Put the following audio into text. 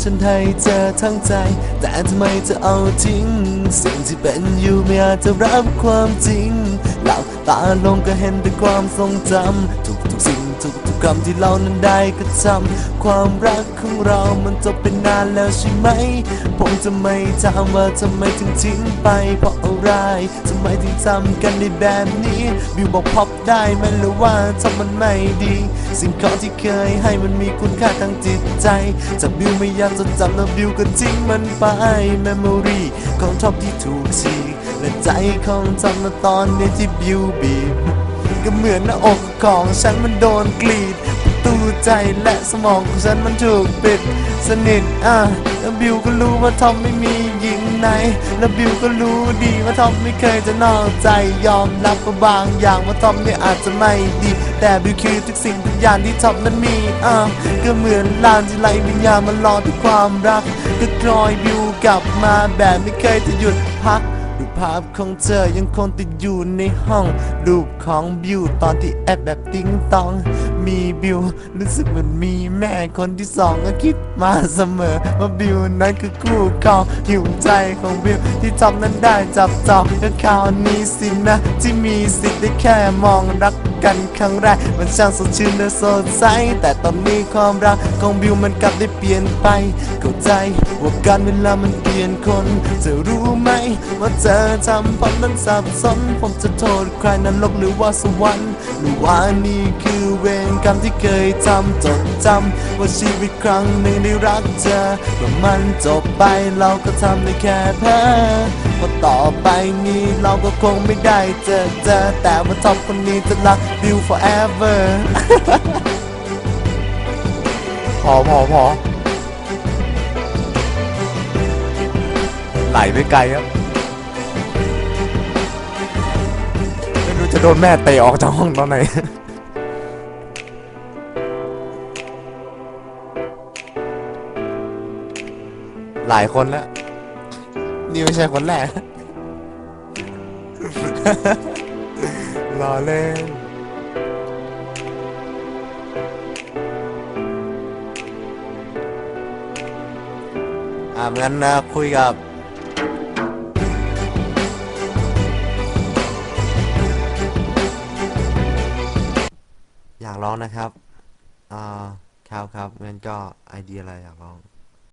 ฉันให้เธอทั้งใจ แต่ทำไมเธอเอาทิ้ง สิ่งที่เป็นอยู่ไม่อาจจะรับความจริงหลับตาลงก็เห็นแต่ความทรงจำทุกทุกๆสิ่ง ทุกทุกๆคำที่เรานั้นได้กระทำความรักของเรามันจบไปนานแล้วใช่ไหม ผมจะไม่ถามว่าทำไมถึงทิ้งไปเพราะอะไรทำไมถึงทำกันในแบบนี้บิวบอกพบได้ไหมหรือว่าทำมันไม่ดี สิ่งของที่เคยให้มันมีคุณค่าทางจิตใจถ้าบิวไม่อยากจดจำแล้วบิวก็ทิ้งมันไป memory ของชอบที่ถูกฉีกและใจของทำมาตอนนี้ที่บิวบีบ มือนหน้าอกของฉันมันโดนกรีดตูใจและสมองของฉันมันถูกปิด สนิทอะแล้วบิวก็รู้ว่าทอมไม่มีหญิงไหน แล้วบิวก็รู้ดีว่าทอมไม่เคยจะนอกใจยอมรับว่าบางอย่างว่าทอมเนี่ยอาจจะไม่ดี แต่บิวคือทุกสิ่งทุกอย่างที่ทอมนั้นมีอะก็เหมือนลานที่ไหลวิญญาณมันรอทุกความรักก็คอยบิวกลับมาแบบไม่เคยจะหยุดพัก ภาพของเธอยังคงติดอยู่ในห้อง รูปของบิวตอนที่แอบแบบติ้งตอง มีบิวรู้สึกเหมือนมีแม่คนที่สองก็คิดมาเสมอ ว่าบิวนั้นคือคู่ครองหิวใจของบิวที่ทำนั้นได้จับจองก็คราวนี้สินะ ที่มีสิทธิ์ได้แค่มองรักกันครั้งแรก มันช่างสดชื่นและสดใส แต่ตอนนี้ความรักของบิวมันกลับได้เปลี่ยนไป เข้าใจว่าการเวลามันเปลี่ยนคนเธอรู้ไหมว่าเธอทำผมนั้นสับสน ผมจะโทษใครนรกหรือว่าสวรรค์หรือว่านี่คือเวรกรรมที่เคยทำจดจำว่าชีวิตครั้งหนึ่งได้รักเธอเมื่อมันจบไปเราก็ทำได้แค่เพ้อ เพราต่อไปนี้เราก็คงไม่ได้เจอเจอแต่ว่าท็อมคนนี้จะรักบิว forever พอพอพอไหลไปไกลครับ ไม่รู้จะโดนแม่เตะออกจากห้องตอนไหนหลายคนแล้ว นี่ไม่ใช่คนแรก รอเล่นอ่างั้นนะคุยกับอยากร้องนะครับ อ่าครับครับงั้นก็ไอเดียอะไรอยากร้อง